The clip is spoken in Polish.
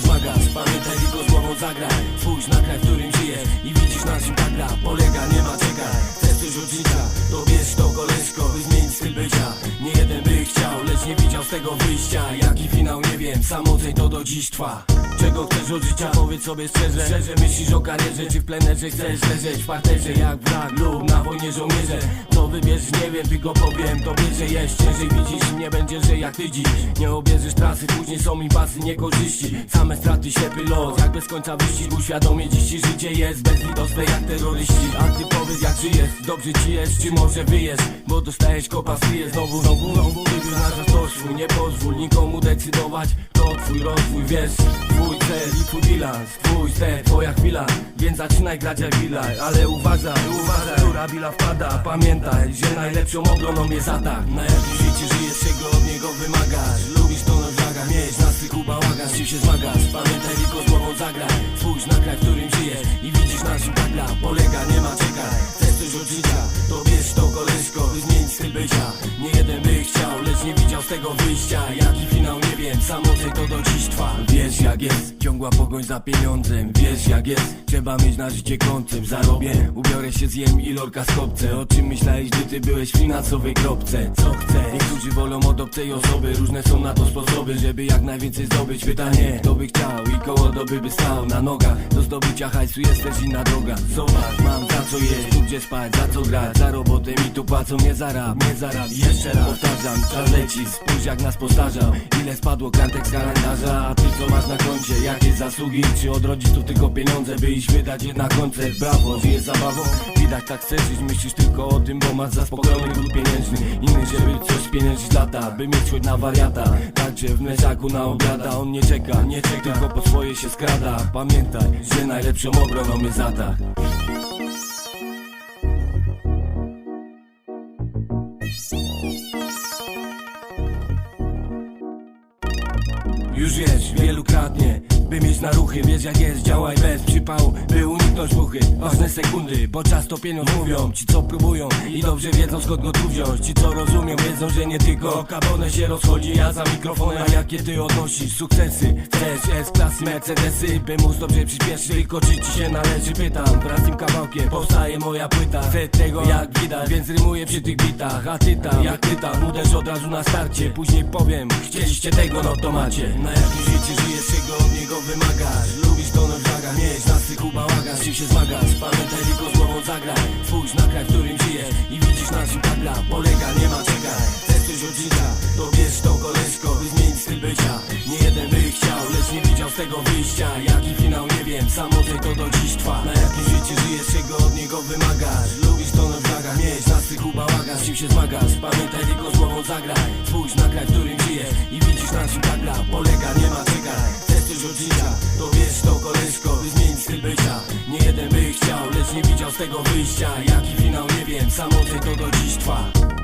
zmagasz Pamiętaj tylko z głową zagraj. Spójrz na kraj, w którym żyjesz I widzisz na czym ta gra polega, nie ma czekaj. Chcesz coś od życia, to bierz to koleżko By zmienić styl bycia. Nie jeden by chciał, lecz nie widział z tego wyjścia. Jaki finał nie samotnej to do dziś trwa. Czego chcesz od życia, powiedz sobie szczerze. Szczerze myślisz o karierze, czy w plenerze chcesz leżeć W parterze jak wrak lub na wojnie żołnierze? Co wybierzesz nie wiem, tylko powiem Tobie, że jest ciężej. Widzisz Nie będzie, że jak ty dziś. Nie obierzesz trasy, później są impasy, niekorzyści. Same straty, ślepy los, jak bez końca wyścig. Uświadomię dziś ci życie jest bezlitosne jak terroryści. A ty powiedz jak żyjesz, dobrze ci jest, czy może wyjesz? Bo dostajesz kopa syje znowu, znowu, znowu. Wyznaczasz to swój, nie pozwól nikomu decydować To twój rozwój, wiesz, twój cel i twój bilans Twój ster, twoja chwila, więc zaczynaj grać jak Villa Ale uważaj, uważaj, która billa wpada Pamiętaj, że najlepszą obroną jest atak. Na jakim życie żyjesz, czego od niego wymagasz? Lubisz to na żagach, mieć na styku bałagan Z czym się zmagasz, pamiętaj tylko z głową zagraj Spójrz na kraj, w którym żyjesz i widzisz na czym ta gra polega Nie ma czekaj, chcesz coś od życia, to bierz to koleżko zmienić styl bycia, nie tego wyjścia, jaki finał nie wiem Samotnej to do dziś trwa. Wiesz jak jest, ciągła pogoń za pieniądzem. Wiesz jak jest, trzeba mieć na życie koncept Zarobię, ubiorę się zjem i lorka skopce O czym myślałeś, gdy ty byłeś w finansowej kropce? Co chcę? Wolą od obcej osoby Różne są na to sposoby, żeby jak najwięcej zdobyć. Pytanie, kto by chciał i koło doby by stał na nogach. Do zdobycia hajsu jest też inna droga Zobacz, mam za co jeść, tu gdzie spać, za co grać. Za robotę mi tu płacą, nie zarab, nie zarab. Jeszcze raz powtarzam, czas leci, spójrz jak nas postarzał. Ile spadło kartek z kalendarza, a ty co masz na koncie? Jakie zasługi, czy odrodzisz tu tylko pieniądze By iść wydać? Jednak koncert, brawo, żyjesz zabawą Widać tak chcesz żyć, myślisz tylko o tym, bo masz zaspokojony dług pieniężny. Inny, żeby coś pieniężyć lata, by mieć choć na wariata. Także w mleczaku na obiada, on nie czeka, nie czeka. Tylko po swoje się skrada, pamiętaj, że najlepszą obroną jest atak Już wiesz, wielokrotnie By mieć na ruchy, wiesz jak jest Działaj bez przypału, by uniknąć Ważne sekundy, bo czas to pieniądz mówią. Ci co próbują i dobrze wiedzą skąd go tu wziąć. Ci co rozumią, wiedzą, że nie tylko Kabonę się rozchodzi, ja za mikrofonem A jakie ty odnosisz? Sukcesy Chcesz S-klasy, Mercedesy By móc dobrze przyspieszyć, tylko czy ci się należy Pytam, wraz z tym kawałkiem powstaje moja płyta. Chcę tego jak widać, więc rymuję przy tych bitach. A ty tam, jak ty tam, uderz od razu na starcie. Później powiem, chcieliście tego, no to macie. Na jakim życie żyjesz, czego od niego wymagasz? Lubisz to na mieć na styku bałagan Z czym się zmagasz, pamiętaj tylko z głową zagraj Spójrz na kraj, w którym żyjesz i widzisz na czym ta polega Nie ma czekaj, od życia, to bierz to koleżko By zmienić styl bycia, nie jeden by chciał Lecz nie widział z tego wyjścia, jaki finał nie wiem Samotnej to do dziś trwa. Na jakim życie żyjesz, czego od niego wymagasz? Lubisz to na żagach, mieć na styku bałagan Z czym się zmagasz, pamiętaj tylko z głową zagraj. Spójrz na kraj, w którym żyjesz i widzisz na czym ta polega Nie ma czekaj, tego wyjścia, jaki finał nie wiem Samotnej to do dziś trwa